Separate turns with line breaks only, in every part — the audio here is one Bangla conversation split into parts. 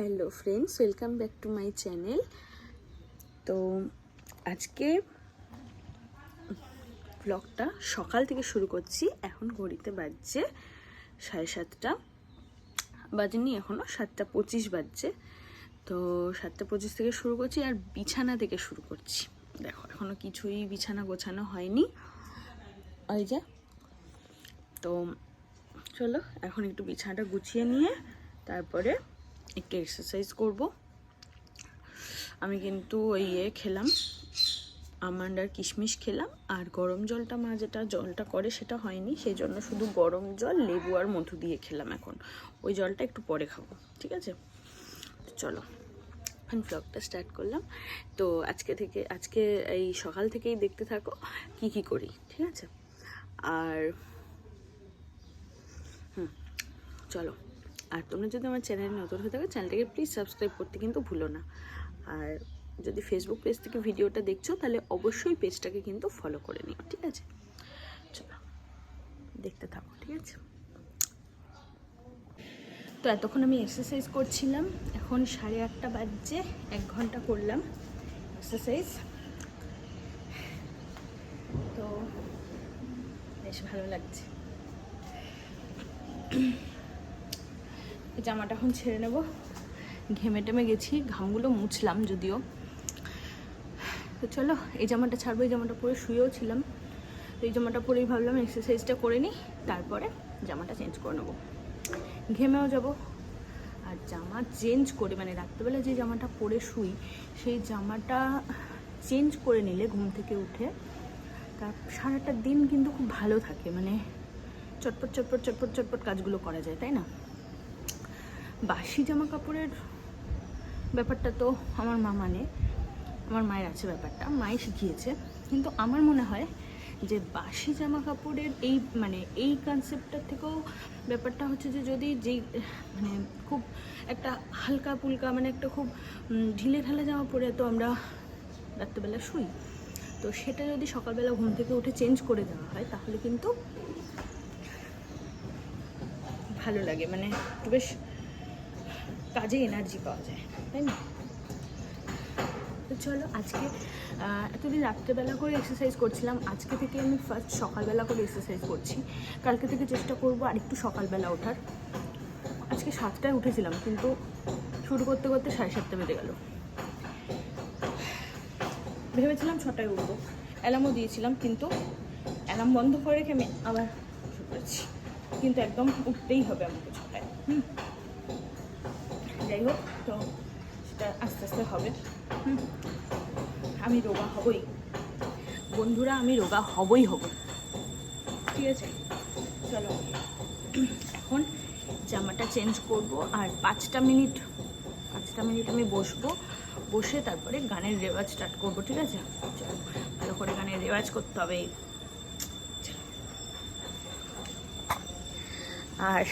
Hello friends, welcome back to my channel. তো আজকে ব্লগটা সকাল থেকে শুরু করছি। এখন ঘড়িতে বাজছে সাড়ে সাতটা। বাজেনি এখনও সাতটা পঁচিশ বাজছে। তো সাতটা পঁচিশ থেকে শুরু করছি আর বিছানা থেকে শুরু করছি। দেখো এখনও কিছুই বিছানা গোছানো হয়নি। ওই যে, তো চলো, এখন একটু বিছানাটা গুছিয়ে নিয়ে তারপরে একটু এক্সারসাইজ করব। আমি কিন্তু ওই ইয়ে খেলাম আমন্ড আর কিশমিশ খেলাম, আর গরম জলটা মা যেটা জলটা করে সেটা হয়নি, সেই জন্য শুধু গরম জল, লেবু আর মধু দিয়ে খেলাম এখন। ওই জলটা একটু পরে খাব, ঠিক আছে? চলো, এখন ব্লগটা স্টার্ট করলাম। তো আজকে থেকে, আজকে এই সকাল থেকেই দেখতে থাকো কি কি করি, ঠিক আছে? আর হুম, চলো। আর তোমরা যদি আমার চ্যানেলে নতুন হয়ে থাকো, চ্যানেলটাকে প্লিজ সাবস্ক্রাইব করতে কিন্তু ভুলো না। আর যদি ফেসবুক পেজ থেকে ভিডিওটা দেখছ, তাহলে অবশ্যই পেজটাকে কিন্তু ফলো করে নিও, ঠিক আছে? চলো, দেখতে থাকো, ঠিক আছে? তো এতক্ষণ আমি এক্সারসাইজ করছিলাম, এখন সাড়ে আটটা বাজছে, এক ঘণ্টা করলাম এক্সারসাইজ তো বেশ ভালো লাগছে। জামাটা এখন ছেড়ে নেব। ঘেমে টেমে গেছি, ঘামগুলো মুছলাম যদিও। তো চলো, এই জামাটা ছাড়বো, এই জামাটা পরে শুয়েও ছিলাম। তো এই জামাটা পরেই ভাবলাম এক্সারসাইজটা করে নিই, তারপরে জামাটা চেঞ্জ করে নেব। ঘেমেও যাব। আর জামা চেঞ্জ করে মানে রাত্রেবেলা যে জামাটা পরে শুই, সেই জামাটা চেঞ্জ করে নিলে ঘুম থেকে উঠে তার সারাটা দিন কিন্তু খুব ভালো থাকে। মানে চটপট চটপট চটপট চটপট কাজগুলো করা যায়, তাই না? বাসি জামা কাপড়ের ব্যাপারটা তো আমার মা মানে। আমার মায়ের আছে ব্যাপারটা, মাই শিখিয়েছে। কিন্তু আমার মনে হয় যে বাসি জামা কাপড়ের এই মানে এই কনসেপ্টটার থেকেও ব্যাপারটা হচ্ছে যে যদি যেই মানে খুব একটা হালকা পুলকা মানে একটা খুব ঢিলে ঢালা জামা পরে তো আমরা রাত্রেবেলা শুই। তো সেটা যদি সকালবেলা ঘুম থেকে উঠে চেঞ্জ করে দেওয়া হয়, তাহলে কিন্তু ভালো লাগে। মানে বেশ কাজে এনার্জি পাওয়া যায়, তাই না? তো চলো আজকে এতদিন রাত্রেবেলা করে এক্সারসাইজ করছিলাম, আজকে থেকে আমি ফার্স্ট সকালবেলা করে এক্সারসাইজ করছি। কালকে থেকে চেষ্টা করব আর একটু সকালবেলা ওঠার। আজকে সাতটায় উঠেছিলাম, কিন্তু শুরু করতে করতে সাড়ে সাতটা বেজে গেল। ভেবেছিলাম ছটায় উঠবো অ্যালার্মও দিয়েছিলাম, কিন্তু অ্যালার্ম বন্ধ করে রেখে আমি আবার শুরু করেছি। কিন্তু একদম উঠতেই হবে আমাকে ছটায়, হুম? যাই হোক, তো সেটা আস্তে আস্তে হবে। আমি রোগা হবই। বন্ধুরা, আমি রোগা হবই হব। ঠিক আছে? চলো, এখন জামাটা চেঞ্জ করব আর পাঁচটা মিনিট পাঁচটা মিনিট আমি বসবো। বসে তারপরে গানের রেওয়াজ স্টার্ট করব, ঠিক আছে? চলো, ভালো করে গানের রেওয়াজ করতে হবে। আর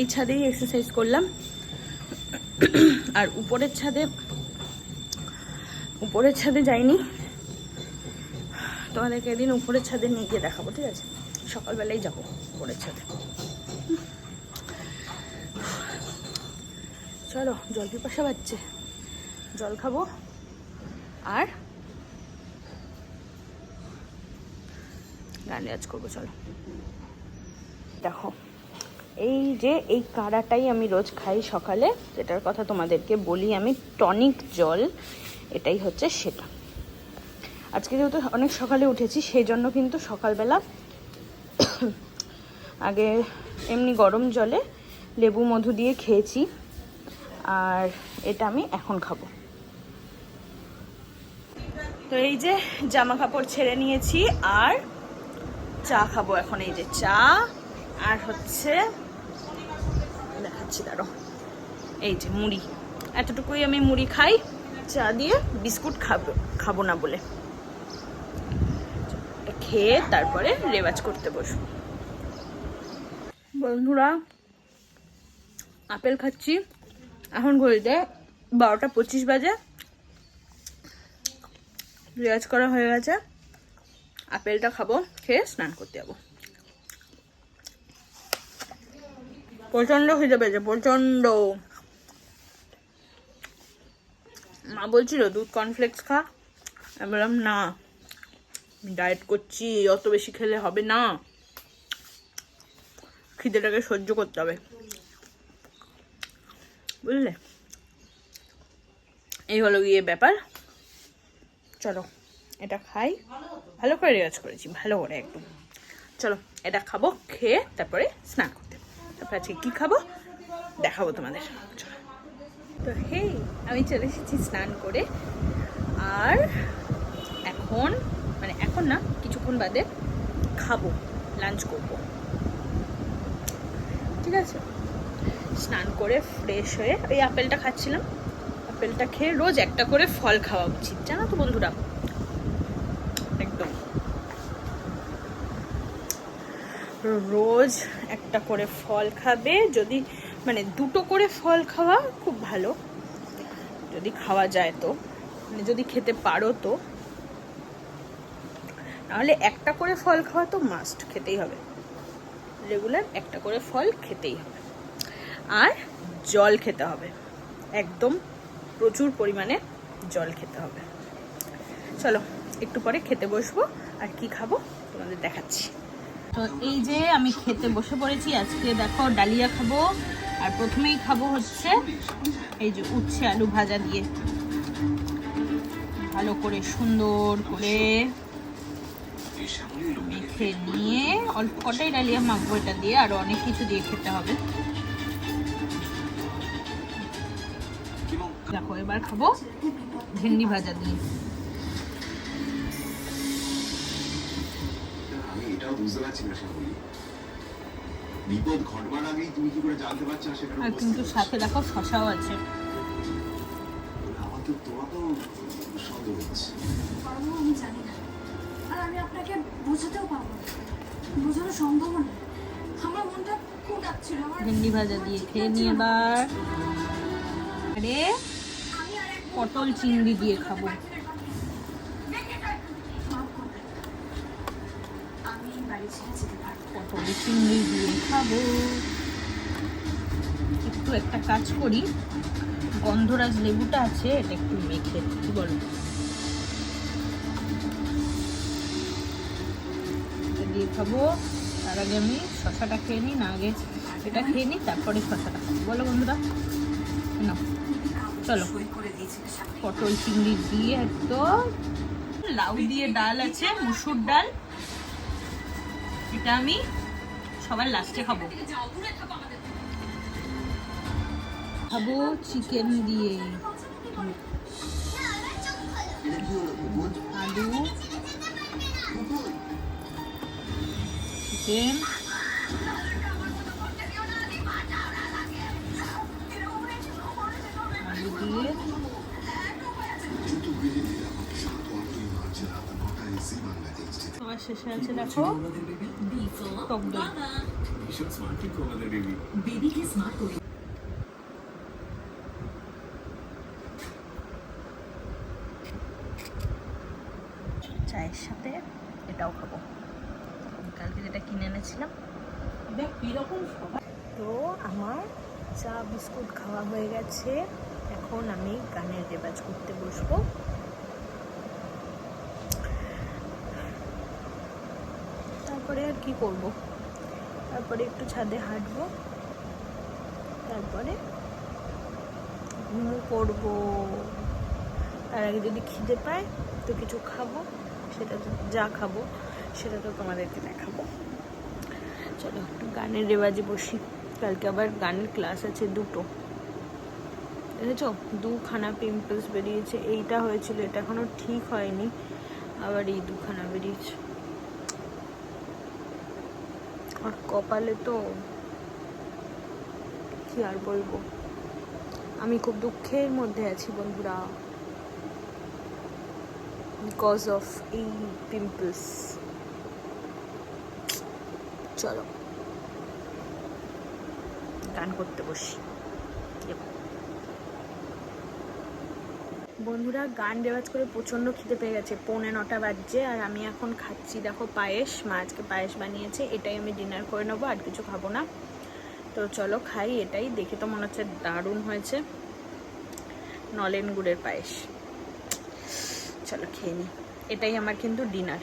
এই ছাদেই এক্সারসাইজ করলাম। আর উপরের ছাদে উপরের ছাদে যাইনি। তোমাদেরকে এদিন উপরের ছাদে নিয়ে গিয়ে দেখাবো, ঠিক আছে? সকালবেলাই যাব উপরের ছাদে। চলো, জল পিপাসা পাচ্ছে জল খাব। আর গান রেওয়াজ করব, চলো। দেখো। এই যে, এই কাড়াটাই আমি রোজ খাই সকালে, যেটার কথা তোমাদেরকে বলি আমি, টনিক জল, এটাই হচ্ছে সেটা। আজকে যেহেতু অনেক সকালে উঠেছি সেই জন্য কিন্তু সকালবেলা আগে এমনি গরম জলে লেবু, মধু দিয়ে খেয়েছি, আর এটা আমি এখন খাব। তো এই যে, জামা কাপড় ছেড়ে নিয়েছি, আর চা খাব এখন। এই যে চা, আর হচ্ছে দেখাচ্ছি দাঁড়ো এই যে মুড়ি, এতটুকুই আমি মুড়ি খাই, চা দিয়ে বিস্কুট খাব খাব না বলে। খেয়ে তারপরে রেওয়াজ করতে বসবো। বন্ধুরা, আপেল খাচ্ছি। এখন ঘড়িতে বারোটা পঁচিশ বাজে। রেওয়াজ করা হয়ে গেছে। আপেলটা খাব, খেয়ে স্নান করতে যাব। প্রচণ্ড খিদে পেয়েছে প্রচণ্ড মা বলছিল, দুধ কর্নফ্লেক্স খা। আমি বললাম, না ডায়েট করছি, অত বেশি খেলে হবে না। খিদেটাকে সহ্য করতে হবে। বুঝলে? এই হলো গিয়ে ব্যাপার। চলো, এটা খাই। ভালো করে রেওয়াজ করেছি, ভালো করে একদম। চলো, এটা খাব, খেয়ে তারপরে স্নান করতে। তারপরে আজকে কী খাব? দেখাবো তোমাদের। তো হেই, আমি চলে এসেছি স্নান করে। আর এখন মানে এখন না, কিছুক্ষণ বাদে খাব লাঞ্চ করব। ঠিক আছে? স্নান করে ফ্রেশ হয়ে ওই আপেলটা খাচ্ছিলাম। আপেলটা খেয়ে রোজ একটা করে ফল খাওয়া উচিত। জানো তো বন্ধুরা একদম রোজ একটা করে ফল খাবে। যদি মানে দুটো করে ফল খাওয়া খুব ভালো। যদি খাওয়া যায় তো মানে যদি খেতে পারো তো। নাহলে একটা করে ফল খাওয়া তো মাস্ট খেতেই হবে। রেগুলার একটা করে ফল খেতেই হবে। আর জল খেতে হবে। একদম প্রচুর পরিমাণে জল খেতে হবে। চলো, একটু পরে খেতে বসবো। আর কি খাব তোমাদের দেখাচ্ছি। তো এই যে আমি খেতে বসে পড়েছি, আজকে দেখো ডালিয়া খাব, আর প্রথমেই খাব হচ্ছে এই যে উচ্ছে আলু ভাজা দিয়ে। ভালো করে সুন্দর করে মেখে নিয়ে অল্প কটাই ডালিয়া মাখবো এটা দিয়ে, আর অনেক কিছু দিয়ে খেতে হবে। দেখো, এবার খাব ভেন্ডি ভাজা দিয়ে।
বুঝতে পারছি না শ্যামলী বিপদ ঘটবার আগেই তুমি কি করে জানতে পারছ না সেটার
কিন্তু সাথে দেখো শশাও আছে।
আমার তো তোমাকেও সন্দেহ হচ্ছে।
আমি জানি না। আর আমি আপনাকে বোঝাতেও পারব না। বোঝানো সম্ভব না আমার মনটা খুব ডাকছিল। আমার
ভেন্ডি ভাজা দিয়ে খেয়ে নিয়ে এবার আরে পটল চিংড়ি দিয়ে খাব
মাফ করবেন আমি এই বাড়ি ছেড়ে যেতে পারব না।
পটল চিংড়ি দিয়ে খাব একটু একটা কাজ করি গন্ধরাজ লেবুটা আছে এটা একটু মেখে কি বলো দিয়ে খাব তার আগে আমি শশাটা খেয়ে নিই না আগে এটা খেয়ে নিই তারপরে শশাটা খাব বলো বন্ধুরা না চলো পটল চিংড়ি দিয়ে একদম লাউ দিয়ে ডাল আছে মুসুর ডাল এটা আমি সবার লাস্টে খাব। খাব চিকেন দিয়ে। আলু। চিকেন আলু দিয়ে। সবার শেষে আছে দেখো। টক দই
ভীষণ স্মার্ট ঠিক আমাদের বেবি
চায়ের সাথে এটাও খাব। কালকে যেটা কিনে এনেছিলাম। দেখ কীরকম তো আমার চা বিস্কুট খাওয়া হয়ে গেছে। এখন আমি গানের রেবাজ করতে বসবো। তারপরে আর কি করব। তারপরে একটু ছাদে হাঁটবো। তারপরে ঘুমো করব। তার আগে যদি খিদে পায় তো কিছু খাব, সেটা তো যা খাব, সেটা তো তোমাদেরকে দেখাবো। চলো একটু গানের রেওয়াজে বসি। কালকে আবার গানের ক্লাস আছে দুটো। দেখেছ দুখানা পিম্পলস বেরিয়েছে। এইটা হয়েছিল, এটা এখনও ঠিক হয়নি। আবার এই দুখানা বেরিয়েছে। আর কপালে তো কি আর বলব? আমি খুব দুঃখের মধ্যে আছি বন্ধুরা। বিকজ অফ এই পিম্পলস চলো। গান করতে বসি। বন্ধুরা, গান রেওয়াজ করে প্রচণ্ড খিদে পেয়ে গেছে। পৌনে নটা বাজছে আর আমি এখন খাচ্ছি, দেখো পায়েস। মা আজকে পায়েস বানিয়েছে, এটাই আমি ডিনার করে নেব, আর কিছু খাব না। তো চলো খাই এটাই, দেখে তো মনে হচ্ছে দারুণ হয়েছে। নলেন গুড়ের পায়েস। চলো খেয়ে নিই এটাই আমার কিন্তু ডিনার